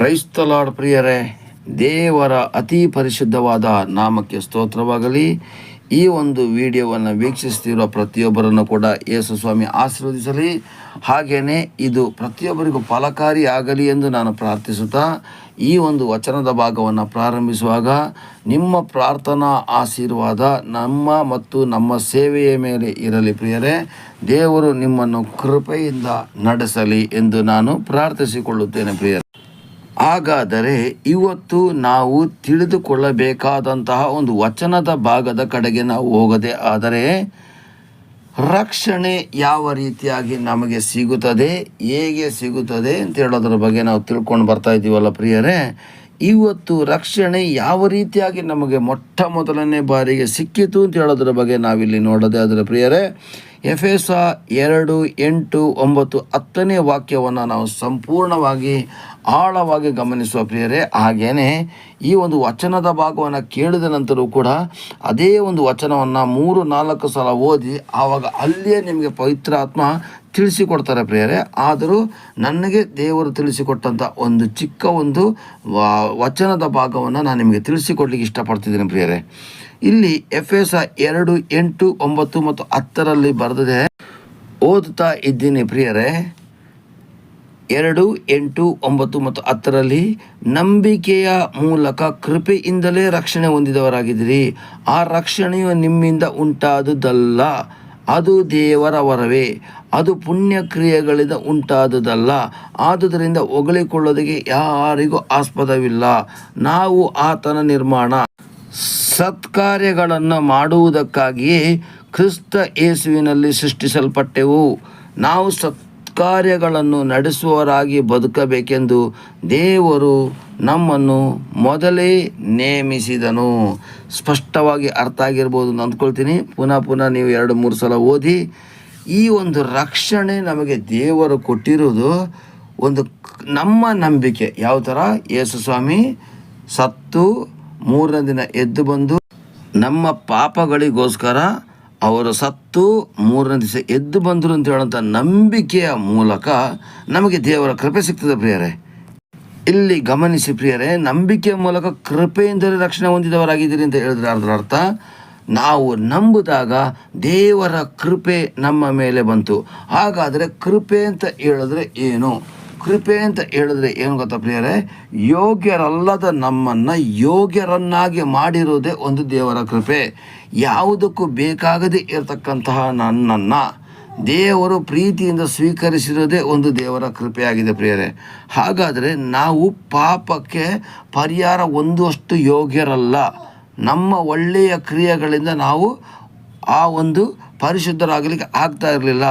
ಕ್ರೈಸ್ತಲಾಡ್ ಪ್ರಿಯರೇ, ದೇವರ ಅತಿ ಪರಿಶುದ್ಧವಾದ ನಾಮಕ್ಕೆ ಸ್ತೋತ್ರವಾಗಲಿ. ಈ ಒಂದು ವಿಡಿಯೋವನ್ನು ವೀಕ್ಷಿಸ್ತಿರುವ ಪ್ರತಿಯೊಬ್ಬರನ್ನು ಕೂಡ ಯೇಸು ಸ್ವಾಮಿ ಆಶೀರ್ವದಿಸಲಿ. ಹಾಗೆಯೇ ಇದು ಪ್ರತಿಯೊಬ್ಬರಿಗೂ ಫಲಕಾರಿ ಆಗಲಿ ಎಂದು ನಾನು ಪ್ರಾರ್ಥಿಸುತ್ತಾ, ಈ ಒಂದು ವಚನದ ಭಾಗವನ್ನು ಪ್ರಾರಂಭಿಸುವಾಗ ನಿಮ್ಮ ಪ್ರಾರ್ಥನಾ ಆಶೀರ್ವಾದ ನಮ್ಮ ಮತ್ತು ನಮ್ಮ ಸೇವೆಯ ಮೇಲೆ ಇರಲಿ ಪ್ರಿಯರೇ. ದೇವರು ನಿಮ್ಮನ್ನು ಕೃಪೆಯಿಂದ ನಡೆಸಲಿ ಎಂದು ನಾನು ಪ್ರಾರ್ಥಿಸಿಕೊಳ್ಳುತ್ತೇನೆ ಪ್ರಿಯರೇ. ಹಾಗಾದರೆ ಇವತ್ತು ನಾವು ತಿಳಿದುಕೊಳ್ಳಬೇಕಾದಂತಹ ಒಂದು ವಚನದ ಭಾಗದ ಕಡೆಗೆ ನಾವು ಹೋಗದೆ ಆದರೆ ರಕ್ಷಣೆ ಯಾವ ರೀತಿಯಾಗಿ ನಮಗೆ ಸಿಗುತ್ತದೆ, ಹೇಗೆ ಸಿಗುತ್ತದೆ ಅಂತ ಹೇಳೋದ್ರ ಬಗ್ಗೆ ನಾವು ತಿಳ್ಕೊಂಡು ಬರ್ತಾ ಇದ್ದೀವಲ್ಲ ಪ್ರಿಯರೇ. ಇವತ್ತು ರಕ್ಷಣೆ ಯಾವ ರೀತಿಯಾಗಿ ನಮಗೆ ಮೊಟ್ಟ ಮೊದಲನೇ ಬಾರಿಗೆ ಸಿಕ್ಕಿತು ಅಂತ ಹೇಳೋದ್ರ ಬಗ್ಗೆ ನಾವಿಲ್ಲಿ ನೋಡೋದೇ ಅದರ ಪ್ರಿಯರೇ, ಎಫೆಸ ಎರಡು ಎಂಟು ಒಂಬತ್ತು ಹತ್ತನೇ ವಾಕ್ಯವನ್ನು ನಾವು ಸಂಪೂರ್ಣವಾಗಿ ಆಳವಾಗಿ ಗಮನಿಸುವ ಪ್ರಿಯರೇ ಹಾಗೇ ಈ ಒಂದು ವಚನದ ಭಾಗವನ್ನು ಕೇಳಿದ ನಂತರವೂ ಕೂಡ ಅದೇ ಒಂದು ವಚನವನ್ನು ಮೂರು ನಾಲ್ಕು ಸಲ ಓದಿ ಆವಾಗ ಅಲ್ಲಿಯೇ ನಿಮಗೆ ಪವಿತ್ರ ಆತ್ಮ ತಿಳಿಸಿಕೊಡ್ತಾರೆ ಪ್ರಿಯರೇ. ಆದರೂ ನನಗೆ ದೇವರು ತಿಳಿಸಿಕೊಟ್ಟಂಥ ಒಂದು ಚಿಕ್ಕ ಒಂದು ವಚನದ ಭಾಗವನ್ನು ನಾನು ನಿಮಗೆ ತಿಳಿಸಿಕೊಡ್ಲಿಕ್ಕೆ ಇಷ್ಟಪಡ್ತಿದ್ದೀನಿ ಪ್ರಿಯರೇ. ಇಲ್ಲಿ ಎಫ್ ಎಸ್ ಎರಡು, ಎಂಟು, ಒಂಬತ್ತು ಮತ್ತು ಹತ್ತರಲ್ಲಿ ಬರೆದಿದೆ, ಓದುತ್ತಾ ಇದ್ದೀನಿ ಪ್ರಿಯರೇ. ಎರಡು, ಎಂಟು, ಒಂಬತ್ತು ಮತ್ತು ಹತ್ತರಲ್ಲಿ, ನಂಬಿಕೆಯ ಮೂಲಕ ಕೃಪೆಯಿಂದಲೇ ರಕ್ಷಣೆ ಹೊಂದಿದವರಾಗಿದ್ದೀರಿ. ಆ ರಕ್ಷಣೆಯು ನಿಮ್ಮಿಂದ ಉಂಟಾದುದಲ್ಲ. ಅದು ದೇವರ ವರವೇ, ಅದು ಪುಣ್ಯ ಕ್ರಿಯೆಗಳಿಂದ ಉಂಟಾದುದಲ್ಲ ಆದುದರಿಂದ ಹೊಗಳಿಕೊಳ್ಳೋದಕ್ಕೆ ಯಾರಿಗೂ ಆಸ್ಪದವಿಲ್ಲ. ನಾವು ಆತನ ನಿರ್ಮಾಣ. ಸತ್ಕಾರ್ಯಗಳನ್ನು ಮಾಡುವುದಕ್ಕಾಗಿಯೇ ಕ್ರಿಸ್ತ ಯೇಸುವಿನಲ್ಲಿ ಸೃಷ್ಟಿಸಲ್ಪಟ್ಟೆವು. ನಾವು ಸತ್ಕಾರ್ಯಗಳನ್ನು ನಡೆಸುವವರಾಗಿ ಬದುಕಬೇಕೆಂದು ದೇವರು ನಮ್ಮನ್ನು ಮೊದಲೇ ನೇಮಿಸಿದನು. ಸ್ಪಷ್ಟವಾಗಿ ಅರ್ಥ ಆಗಿರ್ಬೋದು ಅಂದ್ಕೊಳ್ತೀನಿ. ಪುನಃ ಪುನಃ ನೀವು ಎರಡು ಮೂರು ಸಲ ಓದಿ. ಈ ಒಂದು ರಕ್ಷಣೆ ನಮಗೆ ದೇವರು ಕೊಟ್ಟಿರುವುದು ಒಂದು ನಮ್ಮ ನಂಬಿಕೆ. ಯಾವ ಥರ? ಯೇಸು ಸ್ವಾಮಿ ಸತ್ತು ಮೂರನೇ ದಿನ ಎದ್ದು ಬಂದು ನಮ್ಮ ಪಾಪಗಳಿಗೋಸ್ಕರ ಅವರು ಸತ್ತು, ಮೂರನೇ ದಿವಸ ಎದ್ದು ಬಂದರು ಅಂತ ಹೇಳುವಂಥ ನಂಬಿಕೆಯ ಮೂಲಕ ನಮಗೆ ದೇವರ ಕೃಪೆ ಸಿಗ್ತದೆ ಪ್ರಿಯರೇ. ಇಲ್ಲಿ ಗಮನಿಸಿ ಪ್ರಿಯರೇ, ನಂಬಿಕೆಯ ಮೂಲಕ ಕೃಪೆಯಿಂದಲೇ ರಕ್ಷಣೆ ಹೊಂದಿದವರಾಗಿದ್ದೀರಿ ಅಂತ ಹೇಳಿದ್ರೆ ಅದರ ಅರ್ಥ. ನಾವು ನಂಬಿದಾಗ ದೇವರ ಕೃಪೆ ನಮ್ಮ ಮೇಲೆ ಬಂತು. ಹಾಗಾದರೆ ಕೃಪೆ ಅಂತ ಹೇಳಿದ್ರೆ ಏನು? ಕೃಪೆ ಅಂತ ಹೇಳಿದ್ರೆ ಏನು ಗೊತ್ತಾ ಪ್ರಿಯರೇ? ಯೋಗ್ಯರಲ್ಲದ ನಮ್ಮನ್ನು ಯೋಗ್ಯರನ್ನಾಗಿ ಮಾಡಿರುವುದೇ ಒಂದು ದೇವರ ಕೃಪೆ. ಯಾವುದಕ್ಕೂ ಬೇಕಾಗದೇ ಇರತಕ್ಕಂತಹ ನನ್ನನ್ನು ದೇವರು ಪ್ರೀತಿಯಿಂದ ಸ್ವೀಕರಿಸಿರೋದೇ ಒಂದು ದೇವರ ಕೃಪೆಯಾಗಿದೆ ಪ್ರಿಯರೇ. ಹಾಗಾದರೆ ನಾವು ಪಾಪಕ್ಕೆ ಪರಿಹಾರ ಒಂದಷ್ಟು ಯೋಗ್ಯರಲ್ಲ. ನಮ್ಮ ಒಳ್ಳೆಯ ಕ್ರಿಯೆಗಳಿಂದ ನಾವು ಆ ಒಂದು ಪರಿಶುದ್ಧರಾಗಲಿಕ್ಕೆ ಆಗ್ತಾ ಇರಲಿಲ್ಲ.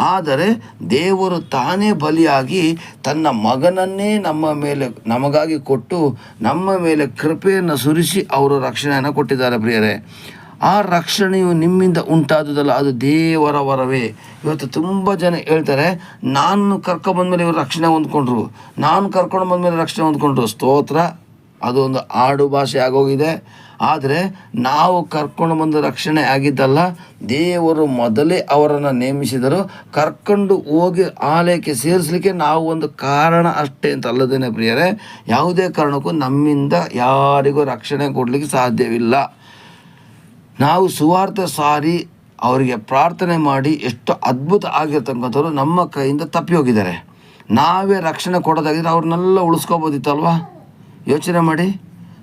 ಆದರೆ ದೇವರು ತಾನೇ ಬಲಿಯಾಗಿ ತನ್ನ ಮಗನನ್ನೇ ನಮ್ಮ ಮೇಲೆ, ನಮಗಾಗಿ ಕೊಟ್ಟು ನಮ್ಮ ಮೇಲೆ ಕೃಪೆಯನ್ನು ಸುರಿಸಿ ಅವರು ರಕ್ಷಣೆಯನ್ನು ಕೊಟ್ಟಿದ್ದಾರೆ ಪ್ರಿಯರೇ. ಆ ರಕ್ಷಣೆಯು ನಿಮ್ಮಿಂದ ಉಂಟಾದುದಲ್ಲ ಅದು ದೇವರ ವರವೇ. ಇವತ್ತು ತುಂಬ ಜನ ಹೇಳ್ತಾರೆ, ನಾನು ಕರ್ಕೊಂಬಂದ್ಮೇಲೆ ಇವರು ರಕ್ಷಣೆ ಹೊಂದ್ಕೊಂಡ್ರು. ನಾನು ಕರ್ಕೊಂಡು ಬಂದಮೇಲೆ ರಕ್ಷಣೆ ಹೊಂದ್ಕೊಂಡ್ರು. ಸ್ತೋತ್ರ. ಅದು ಒಂದು ಆಡು ಭಾಷೆ ಆಗೋಗಿದೆ. ಆದರೆ ನಾವು ಕರ್ಕೊಂಡು ಬಂದ ರಕ್ಷಣೆ ಆಗಿದ್ದಲ್ಲ, ದೇವರು ಮೊದಲೇ ಅವರನ್ನು ನೇಮಿಸಿದರು. ಕರ್ಕೊಂಡು ಹೋಗಿ ಆಲಯಕ್ಕೆ ಸೇರಿಸಲಿಕ್ಕೆ ನಾವು ಒಂದು ಕಾರಣ ಅಷ್ಟೇ ಅಂತ ಅಲ್ಲದೇನೆ ಪ್ರಿಯರೇ, ಯಾವುದೇ ಕಾರಣಕ್ಕೂ ನಮ್ಮಿಂದ ಯಾರಿಗೂ ರಕ್ಷಣೆ ಕೊಡಲಿಕ್ಕೆ ಸಾಧ್ಯವಿಲ್ಲ. ನಾವು ಸುವಾರ್ಥ ಸಾರಿ ಅವರಿಗೆ ಪ್ರಾರ್ಥನೆ ಮಾಡಿ ಎಷ್ಟು ಅದ್ಭುತ ಆಗಿರ್ತಕ್ಕಂಥವ್ರು ನಮ್ಮ ಕೈಯಿಂದ ತಪ್ಪಿ ಹೋಗಿದ್ದಾರೆ ನಾವೇ ರಕ್ಷಣೆ ಕೊಡೋದಾಗಿದ್ರೆ ಅವ್ರನ್ನೆಲ್ಲ ಉಳಿಸ್ಕೋಬೋದಿತ್ತಲ್ವಾ? ಯೋಚನೆ ಮಾಡಿ,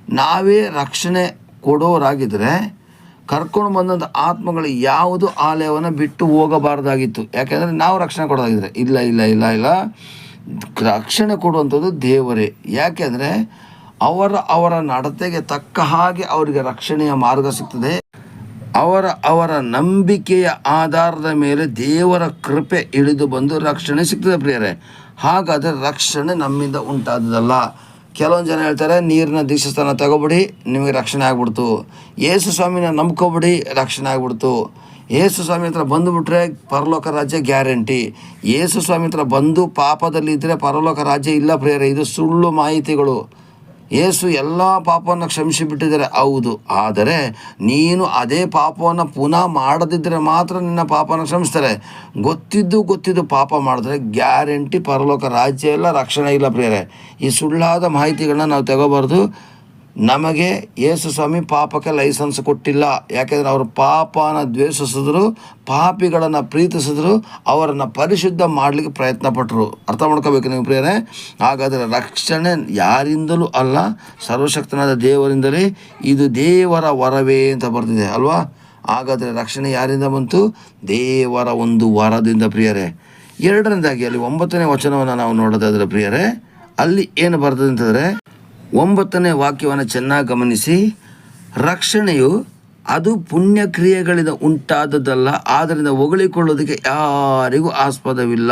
ನಾವೇ ರಕ್ಷಣೆ ಕೊಡೋರಾಗಿದ್ದರೆ ಕರ್ಕೊಂಡು ಬಂದಂಥ ಆತ್ಮಗಳು ಯಾವುದು ಆಲಯವನ್ನು ಬಿಟ್ಟು ಹೋಗಬಾರ್ದಾಗಿತ್ತು. ಯಾಕೆಂದರೆ ನಾವು ರಕ್ಷಣೆ ಕೊಡೋದಾಗಿದ್ರೆ. ಇಲ್ಲ ಇಲ್ಲ ಇಲ್ಲ ಇಲ್ಲ. ರಕ್ಷಣೆ ಕೊಡುವಂಥದ್ದು ದೇವರೇ. ಯಾಕೆಂದರೆ ಅವರ ಅವರ ನಡತೆಗೆ ತಕ್ಕ ಹಾಗೆ ಅವರಿಗೆ ರಕ್ಷಣೆಯ ಮಾರ್ಗ ಸಿಗ್ತದೆ. ಅವರ ಅವರ ನಂಬಿಕೆಯ ಆಧಾರದ ಮೇಲೆ ದೇವರ ಕೃಪೆ ಇಳಿದು ಬಂದು ರಕ್ಷಣೆ ಸಿಗ್ತದೆ ಪ್ರಿಯರೇ. ಹಾಗಾದರೆ ರಕ್ಷಣೆ ನಮ್ಮಿಂದ ಉಂಟಾದದಲ್ಲ ಕೆಲವೊಂದು ಜನ ಹೇಳ್ತಾರೆ, ನೀರಿನ ದೀಕ್ಷಾಸ್ಥಾನ ತಗೋಬಿಡಿ, ನಿಮಗೆ ರಕ್ಷಣೆ ಆಗ್ಬಿಡ್ತು. ಯೇಸು ಸ್ವಾಮಿನ ನಂಬ್ಕೊಬಿಡಿ, ರಕ್ಷಣೆ ಆಗ್ಬಿಡ್ತು. ಯೇಸು ಸ್ವಾಮಿ ಹತ್ರ ಬಂದುಬಿಟ್ರೆ ಪರಲೋಕ ರಾಜ್ಯ ಗ್ಯಾರಂಟಿ. ಯೇಸು ಸ್ವಾಮಿ ಹತ್ರ ಬಂದು ಪಾಪದಲ್ಲಿ ಇದ್ದರೆ ಪರಲೋಕ ರಾಜ್ಯ ಇಲ್ಲ ಪ್ರೇರೆ ಇದು ಸುಳ್ಳು ಮಾಹಿತಿಗಳು. ಯೇಸು ಎಲ್ಲ ಪಾಪವನ್ನು ಕ್ಷಮಿಸಿಬಿಟ್ಟಿದ್ದಾರೆ. ಹೌದು. ಆದರೆ ನೀನು ಅದೇ ಪಾಪವನ್ನು ಪುನಃ ಮಾಡದಿದ್ದರೆ ಮಾತ್ರ ನಿನ್ನ ಪಾಪನ ಕ್ಷಮಿಸ್ತಾರೆ. ಗೊತ್ತಿದ್ದು ಗೊತ್ತಿದ್ದು ಪಾಪ ಮಾಡಿದ್ರೆ ಗ್ಯಾರಂಟಿ ಪರಲೋಕ ರಾಜ್ಯ ಇಲ್ಲ ರಕ್ಷಣೆ ಇಲ್ಲ ಪ್ರಿಯರೇ. ಈ ಸುಳ್ಳಾದ ಮಾಹಿತಿಗಳನ್ನ ನಾವು ತಗೋಬಾರ್ದು. ನಮಗೆ ಯೇಸು ಸ್ವಾಮಿ ಪಾಪಕ್ಕೆ ಲೈಸೆನ್ಸ್ ಕೊಟ್ಟಿಲ್ಲ. ಯಾಕೆಂದರೆ ಅವರು ಪಾಪನ ದ್ವೇಷಿಸಿದ್ರು, ಪಾಪಿಗಳನ್ನು ಪ್ರೀತಿಸಿದ್ರು, ಅವರನ್ನು ಪರಿಶುದ್ಧ ಮಾಡಲಿಕ್ಕೆ ಪ್ರಯತ್ನ ಪಟ್ಟರು ಅರ್ಥ ಮಾಡ್ಕೋಬೇಕು ನೀವು ಪ್ರಿಯರೇ? ಹಾಗಾದರೆ ರಕ್ಷಣೆ ಯಾರಿಂದಲೂ ಅಲ್ಲ, ಸರ್ವಶಕ್ತನಾದ ದೇವರಿಂದಲೇ ಇದು ದೇವರ ವರವೇ ಅಂತ ಬರ್ತಿದೆ ಅಲ್ವಾ? ಹಾಗಾದರೆ ರಕ್ಷಣೆ ಯಾರಿಂದ ಬಂತು? ದೇವರ ಒಂದು ವರದಿಂದ ಪ್ರಿಯರೇ. ಎರಡನೇದಾಗಿ ಅಲ್ಲಿ ಒಂಬತ್ತನೇ ವಚನವನ್ನು ನಾವು ನೋಡೋದಾದ್ರೆ ಪ್ರಿಯರೇ, ಅಲ್ಲಿ ಏನು ಬರ್ತದೆ ಅಂತಂದರೆ ಒಂಬತ್ತನೇ ವಾಕ್ಯವನ್ನು ಚೆನ್ನಾಗಿ ಗಮನಿಸಿ, ರಕ್ಷಣೆಯು ಅದು ಪುಣ್ಯಕ್ರಿಯೆಗಳಿಂದ ಉಂಟಾದದ್ದಲ್ಲ, ಆದ್ದರಿಂದ ಹೊಗಳಿಕೊಳ್ಳೋದಕ್ಕೆ ಯಾರಿಗೂ ಆಸ್ಪದವಿಲ್ಲ.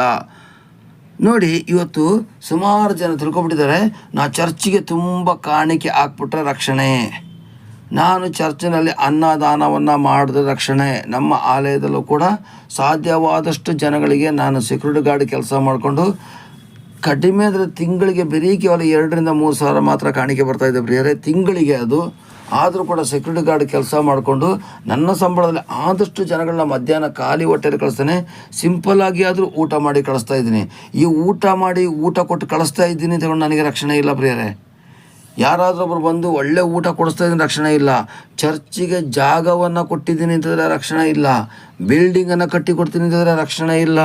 ನೋಡಿ, ಇವತ್ತು ಸುಮಾರು ಜನ ತಿಳ್ಕೊಬಿಟ್ಟಿದ್ದಾರೆ ನಾ ಚರ್ಚಿಗೆ ತುಂಬ ಕಾಣಿಕೆ ಹಾಕ್ಬಿಟ್ರೆ ರಕ್ಷಣೆ. ನಾನು ಚರ್ಚಿನಲ್ಲಿ ಅನ್ನದಾನವನ್ನು ಮಾಡಿದ ರಕ್ಷಣೆ. ನಮ್ಮ ಆಲಯದಲ್ಲೂ ಕೂಡ ಸಾಧ್ಯವಾದಷ್ಟು ಜನಗಳಿಗೆ ನಾನು ಸೆಕ್ಯೂರಿಟಿ ಗಾರ್ಡ್ ಕೆಲಸ ಮಾಡಿಕೊಂಡು ಕಡಿಮೆ ಅಂದರೆ ತಿಂಗಳಿಗೆ ಬರೀ ಕೇವಲ ಎರಡರಿಂದ ಮೂರು ಸಾವಿರ ಮಾತ್ರ ಕಾಣಿಕೆ ಬರ್ತಾ ಇದೆ ಪ್ರಿಯರೇ. ತಿಂಗಳಿಗೆ ಅದು. ಆದರೂ ಕೂಡ ಸೆಕ್ಯೂರಿಟಿ ಗಾರ್ಡ್ ಕೆಲಸ ಮಾಡಿಕೊಂಡು ನನ್ನ ಸಂಬಳದಲ್ಲಿ ಆದಷ್ಟು ಜನಗಳನ್ನ ಮಧ್ಯಾಹ್ನ ಖಾಲಿ ಹೊಟ್ಟೆಯಲ್ಲಿ ಕಳಿಸ್ತೇನೆ. ಸಿಂಪಲ್ ಆಗಿ ಆದರೂ ಊಟ ಮಾಡಿ ಕಳಿಸ್ತಾ ಇದ್ದೀನಿ. ಈ ಊಟ ಮಾಡಿ ಊಟ ಕೊಟ್ಟು ಕಳಿಸ್ತಾ ಇದ್ದೀನಿ ತಗೊಂಡು ನನಗೆ ರಕ್ಷಣೆ ಇಲ್ಲ ಪ್ರಿಯರೇ. ಯಾರಾದರೂ ಒಬ್ಬರು ಬಂದು ಒಳ್ಳೆ ಊಟ ಕೊಡಿಸ್ತಾ ಇದ್ದೀನಿ, ರಕ್ಷಣೆ ಇಲ್ಲ. ಚರ್ಚಿಗೆ ಜಾಗವನ್ನು ಕೊಟ್ಟಿದ್ದೀನಿ ಅಂತಂದರೆ ರಕ್ಷಣೆ ಇಲ್ಲ. ಬಿಲ್ಡಿಂಗನ್ನು ಕಟ್ಟಿಕೊಡ್ತೀನಿ ಅಂತಂದರೆ ರಕ್ಷಣೆ ಇಲ್ಲ.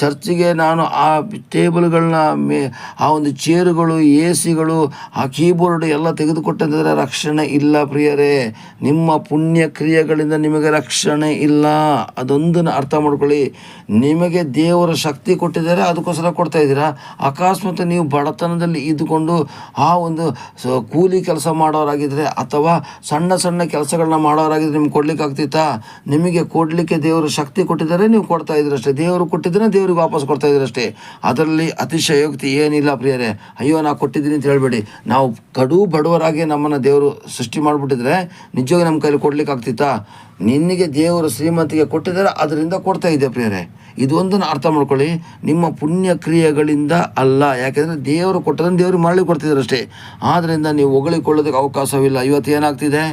ಚರ್ಚಿಗೆ ನಾನು ಆ ಟೇಬಲ್ಗಳನ್ನ ಮೇ, ಆ ಒಂದು ಚೇರುಗಳು ಎ ಸಿಗಳು ಆ ಕೀಬೋರ್ಡ್ ಎಲ್ಲ ತೆಗೆದುಕೊಟ್ಟಂತಂದರೆ ರಕ್ಷಣೆ ಇಲ್ಲ ಪ್ರಿಯರೇ. ನಿಮ್ಮ ಪುಣ್ಯ ಕ್ರಿಯೆಗಳಿಂದ ನಿಮಗೆ ರಕ್ಷಣೆ ಇಲ್ಲ. ಅದೊಂದನ್ನು ಅರ್ಥ ಮಾಡ್ಕೊಳ್ಳಿ. ನಿಮಗೆ ದೇವರ ಶಕ್ತಿ ಕೊಟ್ಟಿದ್ದಾರೆ, ಅದಕ್ಕೋಸ್ಕರ ಕೊಡ್ತಾ ಇದ್ದೀರಾ? ಅಕಸ್ಮಾತ್ ನೀವು ಬಡತನದಲ್ಲಿ ಇದ್ದುಕೊಂಡು ಆ ಒಂದು ಕೂಲಿ ಕೆಲಸ ಮಾಡೋರಾಗಿದ್ದರೆ ಅಥವಾ ಸಣ್ಣ ಸಣ್ಣ ಕೆಲಸಗಳನ್ನ ಮಾಡೋರಾಗಿದ್ದರೆ ನಿಮ್ಗೆ ಕೊಡ್ಲಿಕ್ಕೆ ಆಗ್ತಿತ್ತಾ ನಿಮಗೆ ಕೊಡಲಿಕ್ಕೆ ದೇವರು ಶಕ್ತಿ ಕೊಟ್ಟಿದ್ದಾರೆ, ನೀವು ಕೊಡ್ತಾ ಇದ್ರಷ್ಟೇ ದೇವರು ಕೊಟ್ಟಿದ್ರೆ ದೇವ್ರಿಗೆ ವಾಪಸ್ ಕೊಡ್ತಾ ಇದ್ರಷ್ಟೇ ಅದರಲ್ಲಿ ಅತಿಶಯೋಕ್ತಿ ಏನಿಲ್ಲ ಪ್ರಿಯರೇ. ಅಯ್ಯೋ, ನಾ ಕೊಟ್ಟಿದ್ದೀನಿ ಅಂತ ಹೇಳಬೇಡಿ. ನಾವು ಕಡು ಬಡವರಾಗಿ ನಮ್ಮನ್ನು ದೇವರು ಸೃಷ್ಟಿ ಮಾಡಿಬಿಟ್ಟಿದ್ರೆ ನಿಜವಾಗಿ ನಮ್ಮ ಕೈಲಿ ಕೊಡ್ಲಿಕ್ಕೆ ಆಗ್ತಿತ್ತಾ ನಿನಗೆ ದೇವರು ಶ್ರೀಮಂತಿಗೆ ಕೊಟ್ಟಿದ್ದಾರೆ, ಅದರಿಂದ ಕೊಡ್ತಾ ಇದೆ ಪ್ರಿಯರೇ. ಇದೊಂದನ್ನು ಅರ್ಥ ಮಾಡ್ಕೊಳ್ಳಿ. ನಿಮ್ಮ ಪುಣ್ಯ ಕ್ರಿಯೆಗಳಿಂದ ಅಲ್ಲ, ಯಾಕೆಂದರೆ ದೇವರು ಕೊಟ್ಟದನ್ನು ದೇವರು ಮರಳಿ ಕೊಡ್ತಿದ್ದಾರೆ ಅಷ್ಟೇ. ಆದ್ದರಿಂದ ನೀವು ಹೊಗಳಿಕೊಳ್ಳೋದಕ್ಕೆ ಅವಕಾಶವಿಲ್ಲ. ಇವತ್ತು ಏನಾಗ್ತಿದೆ?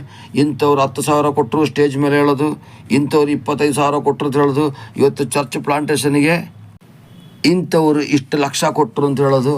ಇಂಥವ್ರು ಹತ್ತು ಸಾವಿರ ಕೊಟ್ಟರು ಸ್ಟೇಜ್ ಮೇಲೆ ಹೇಳೋದು, ಇಂಥವ್ರು ಇಪ್ಪತ್ತೈದು ಸಾವಿರ ಕೊಟ್ಟರು ಅಂತ ಹೇಳೋದು, ಇವತ್ತು ಚರ್ಚ್ ಪ್ಲಾಂಟೇಷನ್ಗೆ ಇಂಥವ್ರು ಇಷ್ಟು ಲಕ್ಷ ಕೊಟ್ಟರು ಅಂತ ಹೇಳೋದು,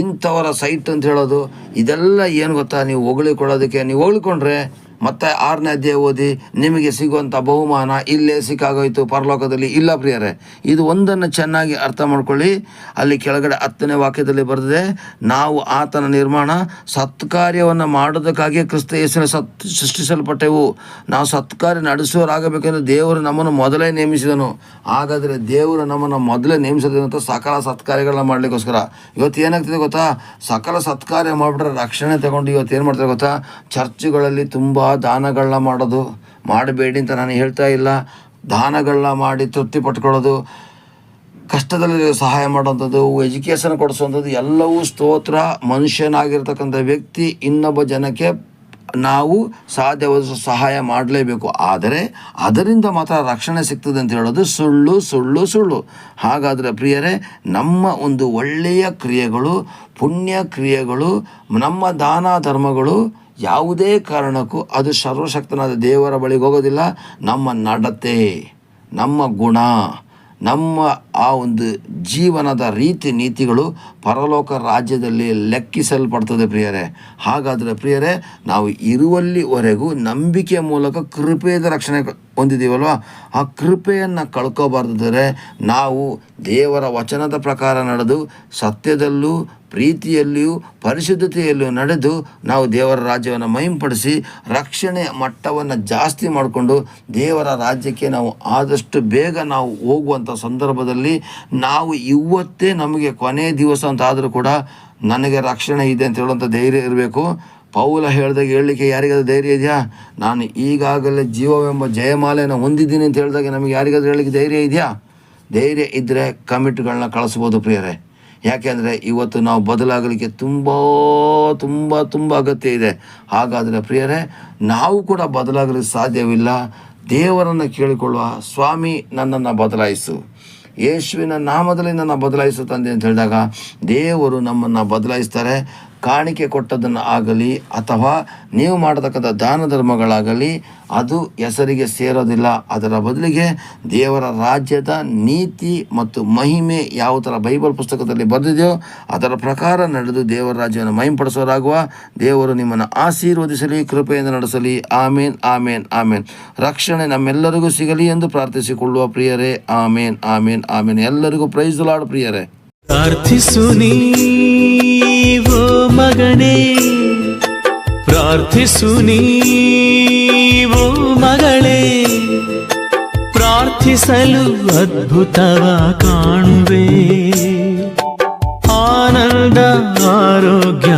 ಇಂಥವರ ಸೈಟ್ ಅಂತ ಹೇಳೋದು, ಇದೆಲ್ಲ ಏನು ಗೊತ್ತಾ? ನೀವು ಹೊಗಳಿಕೊಳ್ಳೋದಕ್ಕೆ, ನೀವು ಹೊಗಳಿಕೊಂಡ್ರೆ ಮತ್ತೆ ಆರನೇ ಅಧ್ಯಾಯ ಓದಿ, ನಿಮಗೆ ಸಿಗುವಂಥ ಬಹುಮಾನ ಇಲ್ಲೇ ಸಿಕ್ಕಾಗೋಯ್ತು ಪರಲೋಕದಲ್ಲಿ. ಇಲ್ಲ ಪ್ರಿಯರೇ, ಇದು ಒಂದನ್ನು ಚೆನ್ನಾಗಿ ಅರ್ಥ ಮಾಡ್ಕೊಳ್ಳಿ. ಅಲ್ಲಿ ಕೆಳಗಡೆ ಹತ್ತನೇ ವಾಕ್ಯದಲ್ಲಿ ಬರೆದಿದೆ, ನಾವು ಆತನ ನಿರ್ಮಾಣ ಸತ್ಕಾರ್ಯವನ್ನು ಮಾಡೋದಕ್ಕಾಗಿ ಕ್ರಿಸ್ತ ಯೇಸುವಿನ ಸತ್, ಸೃಷ್ಟಿಸಲ್ಪಟ್ಟೆವು. ನಾವು ಸತ್ಕಾರ್ಯ ನಡೆಸುವರಾಗಬೇಕೆಂದು ದೇವರು ನಮ್ಮನ್ನು ಮೊದಲೇ ನೇಮಿಸಿದನು. ಹಾಗಾದರೆ ದೇವರು ನಮ್ಮನ್ನು ಮೊದಲೇ ನೇಮಿಸಿದಂಥ ಸಕಲ ಸತ್ಕಾರ್ಯಗಳನ್ನ ಮಾಡಲಿಕ್ಕೋಸ್ಕರ. ಇವತ್ತು ಏನಾಗ್ತಿದೆ ಗೊತ್ತಾ? ಸಕಲ ಸತ್ಕಾರ್ಯ ಮಾಡಿಬಿಟ್ರೆ ರಕ್ಷಣೆ ತಗೊಂಡು ಇವತ್ತು ಏನು ಮಾಡ್ತಾರೆ ಗೊತ್ತಾ? ಚರ್ಚ್ಗಳಲ್ಲಿ ತುಂಬ ದಾನಗಳನ್ನ ಮಾಡೋದು ಮಾಡಬೇಡಿ ಅಂತ ನಾನು ಹೇಳ್ತಾ ಇಲ್ಲ. ದಾನಗಳನ್ನ ಮಾಡಿ ತೃಪ್ತಿ ಪಟ್ಕೊಳ್ಳೋದು, ಕಷ್ಟದಲ್ಲಿ ಸಹಾಯ ಮಾಡುವಂಥದ್ದು, ಎಜುಕೇಷನ್ ಕೊಡಿಸುವಂಥದ್ದು, ಎಲ್ಲವೂ ಸ್ತೋತ್ರ. ಮನುಷ್ಯನಾಗಿರ್ತಕ್ಕಂಥ ವ್ಯಕ್ತಿ ಇನ್ನೊಬ್ಬ ಜನಕ್ಕೆ ನಾವು ಸಾಧ್ಯವಾದ ಸಹಾಯ ಮಾಡಲೇಬೇಕು. ಆದರೆ ಅದರಿಂದ ಮಾತ್ರ ರಕ್ಷಣೆ ಸಿಗ್ತದೆ ಅಂತ ಹೇಳೋದು ಸುಳ್ಳು ಸುಳ್ಳು ಸುಳ್ಳು. ಹಾಗಾದರೆ ಪ್ರಿಯರೇ, ನಮ್ಮ ಒಂದು ಒಳ್ಳೆಯ ಕ್ರಿಯೆಗಳು, ಪುಣ್ಯ ಕ್ರಿಯೆಗಳು, ನಮ್ಮ ದಾನ ಧರ್ಮಗಳು ಯಾವುದೇ ಕಾರಣಕ್ಕೂ ಅದು ಸರ್ವಶಕ್ತನಾದ ದೇವರ ಬಳಿಗೆ ಹೋಗೋದಿಲ್ಲ. ನಮ್ಮ ನಡತೆ, ನಮ್ಮ ಗುಣ, ನಮ್ಮ ಆ ಒಂದು ಜೀವನದ ರೀತಿ ನೀತಿಗಳು ಪರಲೋಕ ರಾಜ್ಯದಲ್ಲಿ ಲೆಕ್ಕಿಸಲ್ಪಡ್ತದೆ ಪ್ರಿಯರೇ. ಹಾಗಾದರೆ ಪ್ರಿಯರೇ, ನಾವು ಇರುವಲ್ಲಿವರೆಗೂ ನಂಬಿಕೆಯ ಮೂಲಕ ಕೃಪೆಯಿಂದ ರಕ್ಷಣೆ ಹೊಂದಿದ್ದೀವಲ್ವ ಆ ಕೃಪೆಯನ್ನು ಕಳ್ಕೋಬಾರ್ದಿದ್ದರೆ ನಾವು ದೇವರ ವಚನದ ಪ್ರಕಾರ ನಡೆದು ಸತ್ಯದಲ್ಲೂ ಪ್ರೀತಿಯಲ್ಲಿಯೂ ಪರಿಶುದ್ಧತೆಯಲ್ಲಿಯೂ ನಡೆದು ನಾವು ದೇವರ ರಾಜ್ಯವನ್ನು ಮಹಿಂಪಡಿಸಿ ರಕ್ಷಣೆ ಮಟ್ಟವನ್ನು ಜಾಸ್ತಿ ಮಾಡಿಕೊಂಡು ದೇವರ ರಾಜ್ಯಕ್ಕೆ ನಾವು ಆದಷ್ಟು ಬೇಗ ನಾವು ಹೋಗುವಂಥ ಸಂದರ್ಭದಲ್ಲಿ ನಾವು ಇವತ್ತೇ ನಮಗೆ ಕೊನೆ ದಿವಸ ಅಂತ ಆದರೂ ಕೂಡ ನನಗೆ ರಕ್ಷಣೆ ಇದೆ ಅಂತ ಹೇಳುವಂಥ ಧೈರ್ಯ ಇರಬೇಕು. ಪೌಲ ಹೇಳಿದಾಗ ಹೇಳಲಿಕ್ಕೆ ಯಾರಿಗಾದ್ರೂ ಧೈರ್ಯ ಇದೆಯಾ? ನಾನು ಈಗಾಗಲೇ ಜೀವವೆಂಬ ಜಯಮಾಲೆಯನ್ನು ಹೊಂದಿದ್ದೀನಿ ಅಂತ ಹೇಳಿದಾಗ ನಮಗೆ ಯಾರಿಗಾದ್ರೂ ಹೇಳಲಿಕ್ಕೆ ಧೈರ್ಯ ಇದೆಯಾ? ಧೈರ್ಯ ಇದ್ದರೆ ಕಮಿಟ್ಗಳನ್ನ ಕಳಿಸ್ಬೋದು ಪ್ರಿಯರೇ. ಯಾಕೆಂದರೆ ಇವತ್ತು ನಾವು ಬದಲಾಗಲಿಕ್ಕೆ ತುಂಬ ತುಂಬ ತುಂಬ ಅಗತ್ಯ ಇದೆ. ಹಾಗಾದರೆ ಪ್ರಿಯರೇ, ನಾವು ಕೂಡ ಬದಲಾಗಲಿಕ್ಕೆ ಸಾಧ್ಯವಿಲ್ಲ. ದೇವರನ್ನು ಕೇಳಿಕೊಳ್ಳುವ ಸ್ವಾಮಿ ನನ್ನನ್ನು ಬದಲಾಯಿಸು. ಯೇಸುವಿನ ನಾಮದಲ್ಲಿ ನನ್ನ ಬದಲಾಯಿಸು ತಂದೆ ಅಂತ ಹೇಳಿದಾಗ ದೇವರು ನಮ್ಮನ್ನು ಬದಲಾಯಿಸ್ತಾರೆ. ಕಾಣಿಕೆ ಕೊಟ್ಟದನ್ನು ಆಗಲಿ ಅಥವಾ ನೀವು ಮಾಡತಕ್ಕಂಥ ದಾನ ಧರ್ಮಗಳಾಗಲಿ, ಅದು ಹೆಸರಿಗೆ ಸೇರೋದಿಲ್ಲ. ಅದರ ಬದಲಿಗೆ ದೇವರ ರಾಜ್ಯದ ನೀತಿ ಮತ್ತು ಮಹಿಮೆ ಯಾವ ಥರ ಬೈಬಲ್ ಪುಸ್ತಕದಲ್ಲಿ ಬರೆದಿದೆಯೋ, ಅದರ ಪ್ರಕಾರ ನಡೆದು ದೇವರ ರಾಜ್ಯವನ್ನು ಮಹಿಂಪಡಿಸೋರಾಗುವ ದೇವರು ನಿಮ್ಮನ್ನು ಆಶೀರ್ವದಿಸಲಿ, ಕೃಪೆಯಿಂದ ನಡೆಸಲಿ. ಆಮೇನ್ ಆಮೇನ್ ಆಮೇನ್. ರಕ್ಷಣೆ ನಮ್ಮೆಲ್ಲರಿಗೂ ಸಿಗಲಿ ಎಂದು ಪ್ರಾರ್ಥಿಸಿಕೊಳ್ಳುವ ಪ್ರಿಯರೇ, ಆಮೇನ್ ಆಮೇನ್ ಆಮೇನ್. ಎಲ್ಲರಿಗೂ ಪ್ರೈಸ್ ಲಾಡ್ ಪ್ರಿಯರೇ. ಪ್ರಾರ್ಥಿಸು ನೀವೋ ಮಗನೇ ಪ್ರಾರ್ಥಿಸು ನೀವೋ ಮಗಳೇ ಪ್ರಾರ್ಥಿಸಲು ಅದ್ಭುತವ ಕಾಣುವೆ. ಆನಂದ ಆರೋಗ್ಯ